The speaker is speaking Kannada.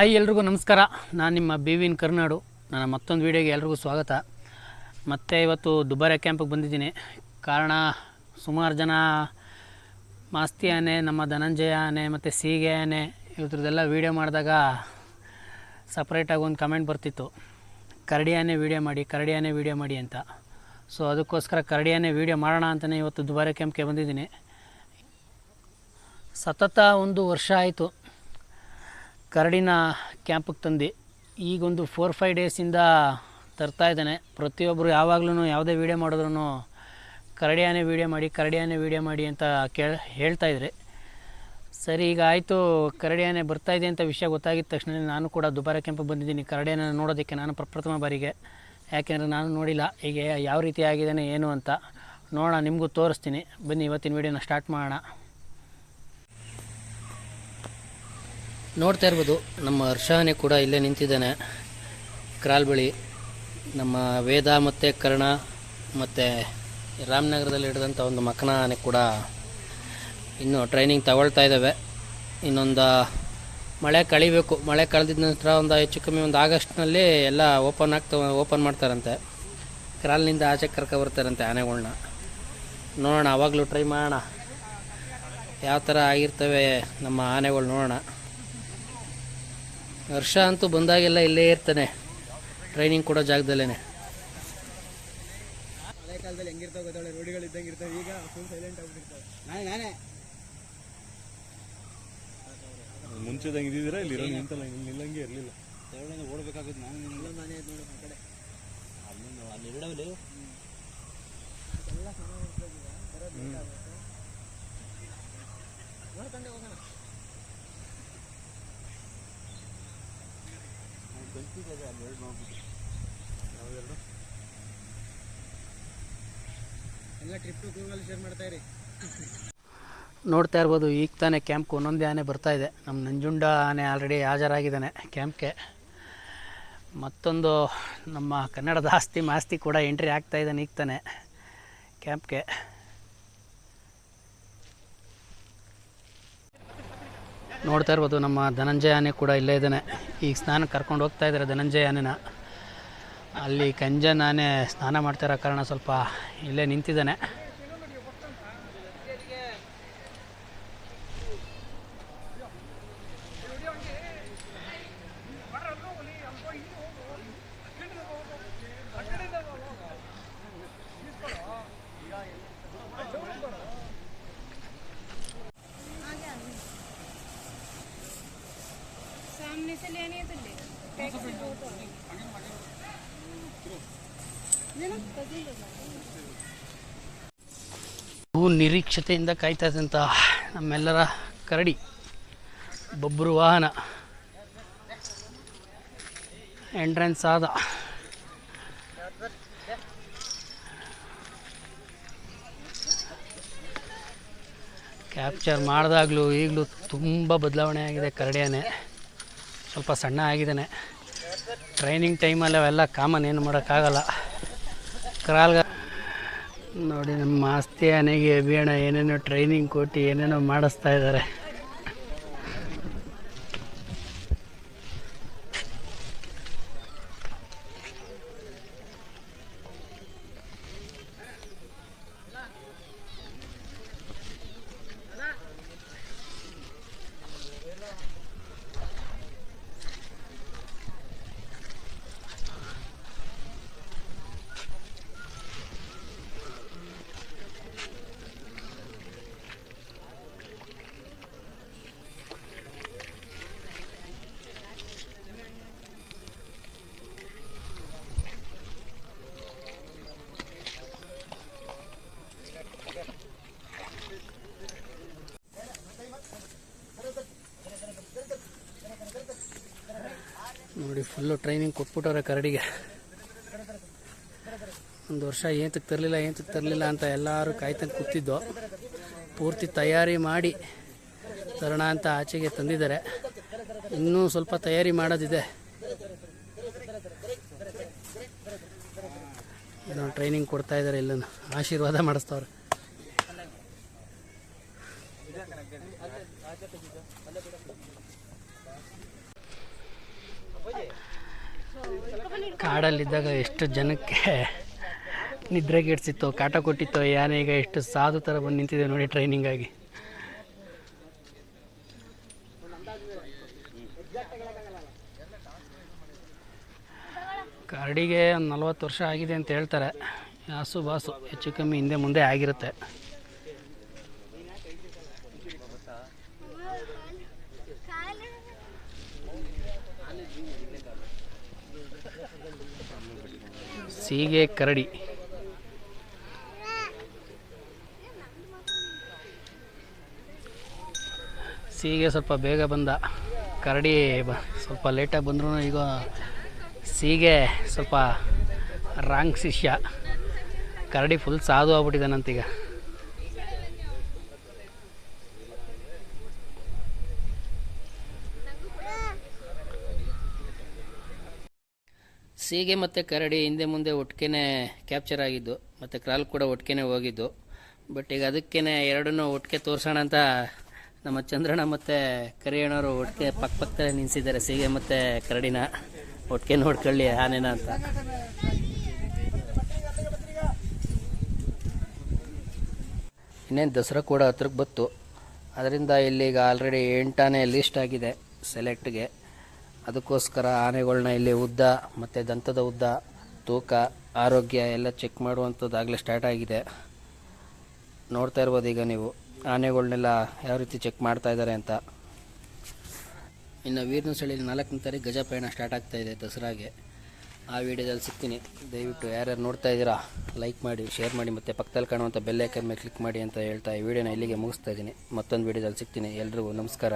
ಹಾಯ್ ಎಲ್ರಿಗೂ ನಮಸ್ಕಾರ. ನಾನು ನಿಮ್ಮ ಬಿ ವಿನ್ ಕರ್ನಾಡು. ನನ್ನ ಮತ್ತೊಂದು ವೀಡಿಯೋಗೆ ಎಲ್ರಿಗೂ ಸ್ವಾಗತ. ಮತ್ತೆ ಇವತ್ತು ದುಬಾರೆ ಕ್ಯಾಂಪಿಗೆ ಬಂದಿದ್ದೀನಿ. ಕಾರಣ ಸುಮಾರು ಜನ ಮಾಸ್ತಿ ಆನೆ, ನಮ್ಮ ಧನಂಜಯ ಆನೆ, ಮತ್ತು ಸೀಗೆ ಆನೆ ಇವ್ರದ್ದೆಲ್ಲ ವೀಡಿಯೋ ಮಾಡಿದಾಗ ಸಪ್ರೇಟಾಗಿ ಒಂದು ಕಮೆಂಟ್ ಬರ್ತಿತ್ತು. ಕರಡಿ ಆನೆ ವೀಡಿಯೋ ಮಾಡಿ, ಕರಡಿ ಆನೆ ವೀಡಿಯೋ ಮಾಡಿ ಅಂತ. ಸೊ ಅದಕ್ಕೋಸ್ಕರ ಕರಡಿ ಆನೆ ವೀಡಿಯೋ ಮಾಡೋಣ ಅಂತಲೇ ಇವತ್ತು ದುಬಾರೆ ಕ್ಯಾಂಪ್ಗೆ ಬಂದಿದ್ದೀನಿ. ಸತತ ಒಂದು ವರ್ಷ ಆಯಿತು. ಕರಡಿನ ಕ್ಯಾಂಪಿಗೆ ತಂದು ಈಗೊಂದು ಫೋರ್ ಫೈವ್ ಡೇಸಿಂದ ತರ್ತಾ ಇದ್ದಾನೆ. ಪ್ರತಿಯೊಬ್ಬರು ಯಾವಾಗಲೂ ಯಾವುದೇ ವೀಡಿಯೋ ಮಾಡಿದ್ರು ಕರಡಿಯಾನೇ ವೀಡಿಯೋ ಮಾಡಿ ಕರಡಿಯಾನೇ ವೀಡಿಯೋ ಮಾಡಿ ಅಂತ ಕೇಳ ಹೇಳ್ತಾಯಿದ್ರಿ ಸರಿ, ಈಗ ಆಯಿತು ಕರಡಿಯಾನೆ ಬರ್ತಾಯಿದೆ ಅಂತ ವಿಷಯ ಗೊತ್ತಾಗಿದ್ದ ತಕ್ಷಣ ನಾನು ಕೂಡ ದುಬಾರ ಕ್ಯಾಂಪಿಗೆ ಬಂದಿದ್ದೀನಿ. ಕರಡಿಯನ್ನು ನೋಡೋದಕ್ಕೆ ನಾನು ಪ್ರಪ್ರಥಮ ಬಾರಿಗೆ. ಯಾಕೆಂದರೆ ನಾನು ನೋಡಿಲ್ಲ ಹೀಗೆ ಯಾವ ರೀತಿ ಆಗಿದ್ದಾನೆ ಏನು ಅಂತ. ನೋಡೋಣ, ನಿಮಗೂ ತೋರಿಸ್ತೀನಿ. ಬನ್ನಿ, ಇವತ್ತಿನ ವೀಡಿಯೋನ ಸ್ಟಾರ್ಟ್ ಮಾಡೋಣ. ನೋಡ್ತಾ ಇರ್ಬೋದು, ನಮ್ಮ ಹರ್ಷಾನೆ ಕೂಡ ಇಲ್ಲೇ ನಿಂತಿದ್ದಾನೆ. ಕ್ರಾಲ್ ಬಳಿ ನಮ್ಮ ವೇದ ಮತ್ತು ಕರ್ಣ ಮತ್ತು ರಾಮನಗರದಲ್ಲಿ ಹಿಡಿದಂಥ ಒಂದು ಮಕ್ಕನ ಆನೆ ಕೂಡ ಇನ್ನು ಟ್ರೈನಿಂಗ್ ತಗೊಳ್ತಾ ಇದ್ದಾವೆ ಇನ್ನೊಂದು, ಮಳೆ ಕಳಿಬೇಕು. ಮಳೆ ಕಳೆದಿದ ನಂತರ ಒಂದು ಹೆಚ್ಚು ಕಮ್ಮಿ ಒಂದು ಆಗಸ್ಟ್ನಲ್ಲಿ ಎಲ್ಲ ಓಪನ್ ಆಗ್ತಾ ಓಪನ್ ಮಾಡ್ತಾರಂತೆ. ಕ್ರಾಲ್ನಿಂದ ಆಚೆ ಕರ್ಕೊ ಬರ್ತಾರಂತೆ ಆನೆಗಳ್ನ. ನೋಡೋಣ ಆವಾಗಲೂ ಟ್ರೈ ಮಾಡೋಣ. ಯಾವ ಥರ ಆಗಿರ್ತವೆ ನಮ್ಮ ಆನೆಗಳು ನೋಡೋಣ. ವರ್ಷ ಅಂತೂ ಬಂದಾಗೆಲ್ಲ ಇಲ್ಲೇ ಇರ್ತಾನೆ. ಟ್ರೈನಿಂಗ್ ಕೊಡೋ ಜಾಗದಲ್ಲೇ ಹಳೆ ಕಾಲದಲ್ಲಿ ಹೆಂಗಿರ್ತಾವ ಗೊತ್ತಾಳೆ ರೋಡಿಗಳು ಇದ್ದಂಗೆ ಇರ್ತಾವೆ. ಈಗ ಫುಲ್ ಸೈಲೆಂಟ್ ಆಗಿಬಿಟ್ಟಿರ್ತಾವೆ. ನಾನೇ ನಾನೇ. ಮುಂಚೆದಂಗೆ ಇದ್ದಿದ್ರೆ ಇಲ್ಲಿ ಇರೋ ನಿಂತಲ್ಲ ಇಲ್ಲಿ ನಿಲ್ಲಂಗೆ ಇರಲಿಲ್ಲ. ಓಡಬೇಕಾಗುತ್ತೆ. ನಾನು ಐತೆ ನೋಡಿ ಕಡೆ. ಅಲ್ಲಿ ಎಲ್ಲ ಇರ್ತದೆ ಟ್ರಿಪ್ ಶೇರ್ ಮಾಡ್ತಾ ಇರಿ. ನೋಡ್ತಾ ಇರ್ಬೋದು, ಈಗ ತಾನೇ ಕ್ಯಾಂಪ್ಗೆ ಒಂದೊಂದೇ ಆನೆ ಬರ್ತಾ ಇದೆ. ನಮ್ಮ ನಂಜುಂಡ ಆನೆ ಆಲ್ರೆಡಿ ಹಾಜರಾಗಿದ್ದಾನೆ ಕ್ಯಾಂಪ್ಗೆ ಮತ್ತೊಂದು ನಮ್ಮ ಕನ್ನಡದ ಆಸ್ತಿ ಮಾಸ್ತಿ ಕೂಡ ಎಂಟ್ರಿ ಆಗ್ತಾ ಇದ್ದಾನೆ ಈಗ ತಾನೆ ಕ್ಯಾಂಪ್ಗೆ ನೋಡ್ತಾ ಇರ್ಬೋದು, ನಮ್ಮ ಧನಂಜಯ ಆನೆ ಕೂಡ ಇಲ್ಲೇ ಇದ್ದಾನೆ. ಈಗ ಸ್ನಾನ ಕರ್ಕೊಂಡು ಹೋಗ್ತಾ ಇದ್ದಾರೆ ಧನಂಜಯ ಆನೆನ. ಅಲ್ಲಿ ಕಂಜನ್ ಆನೆ ಸ್ನಾನ ಮಾಡ್ತಾ ಇರೋ ಕಾರಣ ಸ್ವಲ್ಪ ಇಲ್ಲೇ ನಿಂತಿದ್ದಾನೆ. सामने से लेनी है तो ले बैक से दो तो लेना कभी ले ಬಹು ನಿರೀಕ್ಷತೆಯಿಂದ ಕಾಯ್ತಾ ಇದ್ದಂಥ ನಮ್ಮೆಲ್ಲರ ಕರಡಿ ಬೊಬ್ಬರು ವಾಹನ ಎಂಟ್ರೆನ್ಸ್ ಆದ ಕ್ಯಾಪ್ಚರ್ ಮಾಡಿದಾಗಲೂ ಈಗಲೂ ತುಂಬ ಬದಲಾವಣೆ ಆಗಿದೆ ಕರಡಿಯಾನೆ ಸ್ವಲ್ಪ ಸಣ್ಣ ಆಗಿದ್ದಾನೆ. ಟ್ರೈನಿಂಗ್ ಟೈಮಲ್ಲಿ ಅವೆಲ್ಲ ಕಾಮನ್ ಏನು ಮಾಡೋಕ್ಕಾಗಲ್ಲ. ಕ್ರಾಲ್ಗ ನೋಡಿ, ನಮ್ಮ ಆಸ್ತಿ ಅನೆಗೆ, ಅಭಿಯಾನ ಏನೇನೋ ಟ್ರೈನಿಂಗ್ ಕೊಟ್ಟು ಏನೇನೋ ಮಾಡಿಸ್ತಾ ಇದ್ದಾರೆ. ನೋಡಿ ಫುಲ್ಲು ಟ್ರೈನಿಂಗ್ ಕೊಟ್ಬಿಟ್ಟವ್ರೆ ಕರಡಿಗೆ. ಒಂದು ವರ್ಷ ಏಂತಕ್ಕೆ ತರಲಿಲ್ಲ ಏಂತಕ್ಕೆ ತರಲಿಲ್ಲ ಅಂತ ಎಲ್ಲರೂ ಕಾಯ್ತಂಗೆ ಕೂತಿದ್ದು. ಪೂರ್ತಿ ತಯಾರಿ ಮಾಡಿ ತರೋಣ ಅಂತ ಆಚೆಗೆ ತಂದಿದ್ದಾರೆ. ಇನ್ನೂ ಸ್ವಲ್ಪ ತಯಾರಿ ಮಾಡೋದಿದೆ. ಏನೋ ಟ್ರೈನಿಂಗ್ ಕೊಡ್ತಾ ಇದ್ದಾರೆ ಇಲ್ಲೂ ಆಶೀರ್ವಾದ ಮಾಡಿಸ್ತವ್ರೆ. ಕಾಡಲ್ಲಿದ್ದಾಗ ಎಷ್ಟು ಜನಕ್ಕೆ ನಿದ್ರೆಗೆಡ್ಸಿತ್ತು ಕಾಟ ಕೊಟ್ಟಿತ್ತು, ಯಾನೆ ಈಗ ಎಷ್ಟು ಸಾಧು ಥರ ಬಂದು ನಿಂತಿದೆ ನೋಡಿ ಟ್ರೈನಿಂಗ್ ಆಗಿ. ಕರಡಿಗೆ ಒಂದು ನಲ್ವತ್ತು ವರ್ಷ ಆಗಿದೆ ಅಂತ ಹೇಳ್ತಾರೆ. ಯಾಸು ಬಾಸು, ಹೆಚ್ಚು ಕಮ್ಮಿ ಹಿಂದೆ ಮುಂದೆ ಆಗಿರುತ್ತೆ. ಸೀಗೆ ಕರಡಿ. ಸೀಗೆ ಸ್ವಲ್ಪ ಬೇಗ ಬಂದ. ಕರಡಿ ಬ, ಸ್ವಲ್ಪ ಲೇಟಾಗಿ ಬಂದ್ರೂ ಈಗ ಸೀಗೆ ಸ್ವಲ್ಪ ರಾಂಗ್ ಶಿಷ್ಯ. ಕರಡಿ ಫುಲ್ ಸಾಧು ಆಗ್ಬಿಟ್ಟಿದ್ದಾನಂತೀಗ ಸೀಗೆ ಮತ್ತು ಕರಡಿ ಹಿಂದೆ ಮುಂದೆ ಒಟ್ಟಿಗೆ ಕ್ಯಾಪ್ಚರ್ ಆಗಿದ್ದು, ಮತ್ತು ಕ್ರಾಲ್ ಕೂಡ ಒಟ್ಟಿಗೆ ಹೋಗಿದ್ದು. ಬಟ್ ಈಗ ಅದಕ್ಕೇ ಎರಡನ್ನೂ ಒಟ್ಟಿಗೆ ತೋರಿಸೋಣ ಅಂತ ನಮ್ಮ ಚಂದ್ರಣ್ಣ ಮತ್ತು ಕರಿಯಣ್ಣವರು ಒಟ್ಟಿಗೆ ಪಕ್ಕ ಪಕ್ಕದಲ್ಲೇ ನಿಲ್ಲಿಸಿದ್ದಾರೆ ಸೀಗೆ ಮತ್ತು ಕರಡಿನ. ಒಟ್ಟಿಗೆ ನೋಡ್ಕೊಳ್ಳಿ ಆನೆನ ಅಂತ. ಇನ್ನೇನು ದಸರಾ ಕೂಡ ಹತ್ರಕ್ಕೆ ಬತ್ತು ಅದರಿಂದ ಇಲ್ಲಿಗ ಆಲ್ರೆಡಿ ಎಂಟಾನೆ ಲಿಸ್ಟ್ ಆಗಿದೆ ಸೆಲೆಕ್ಟ್ಗೆ ಅದಕ್ಕೋಸ್ಕರ ಆನೆಗಳನ್ನ ಇಲ್ಲಿ ಉದ್ದ, ಮತ್ತು ದಂತದ ಉದ್ದ, ತೂಕ, ಆರೋಗ್ಯ ಎಲ್ಲ ಚೆಕ್ ಮಾಡುವಂಥದ್ದು ಆಗಲೇ ಸ್ಟಾರ್ಟ್ ಆಗಿದೆ. ನೋಡ್ತಾ ಇರ್ಬೋದು ಈಗ ನೀವು ಆನೆಗಳನ್ನೆಲ್ಲ ಯಾವ ರೀತಿ ಚೆಕ್ ಮಾಡ್ತಾ ಇದ್ದಾರೆ ಅಂತ. ಇನ್ನು ವೀರ್ನ ವೀರನಸಳ್ಳಿಲಿ ನಾಲ್ಕನೇ ತಾರೀಕು ಗಜ ಪಯಣ ಸ್ಟಾರ್ಟ್ ಆಗ್ತಾ ಇದೆ ದಸರಾಗೆ. ಆ ವಿಡಿಯೋದಲ್ಲಿ ಸಿಗ್ತೀನಿ. ದಯವಿಟ್ಟು ಯಾರ್ಯಾರು ನೋಡ್ತಾ ಇದ್ದೀರಾ ಲೈಕ್ ಮಾಡಿ ಶೇರ್ ಮಾಡಿ, ಮತ್ತು ಪಕ್ಕದಲ್ಲಿ ಕಾಣುವಂಥ ಬೆಲ್ಲೈಕನ್ ಮೇಲೆ ಕ್ಲಿಕ್ ಮಾಡಿ ಅಂತ ಹೇಳ್ತಾ ಈ ವಿಡಿಯೋನ ಇಲ್ಲಿಗೆ ಮುಗಿಸ್ತಾ ಇದ್ದೀನಿ. ಮತ್ತೊಂದು ವಿಡಿಯೋದಲ್ಲಿ ಸಿಗ್ತೀನಿ. ಎಲ್ರಿಗೂ ನಮಸ್ಕಾರ.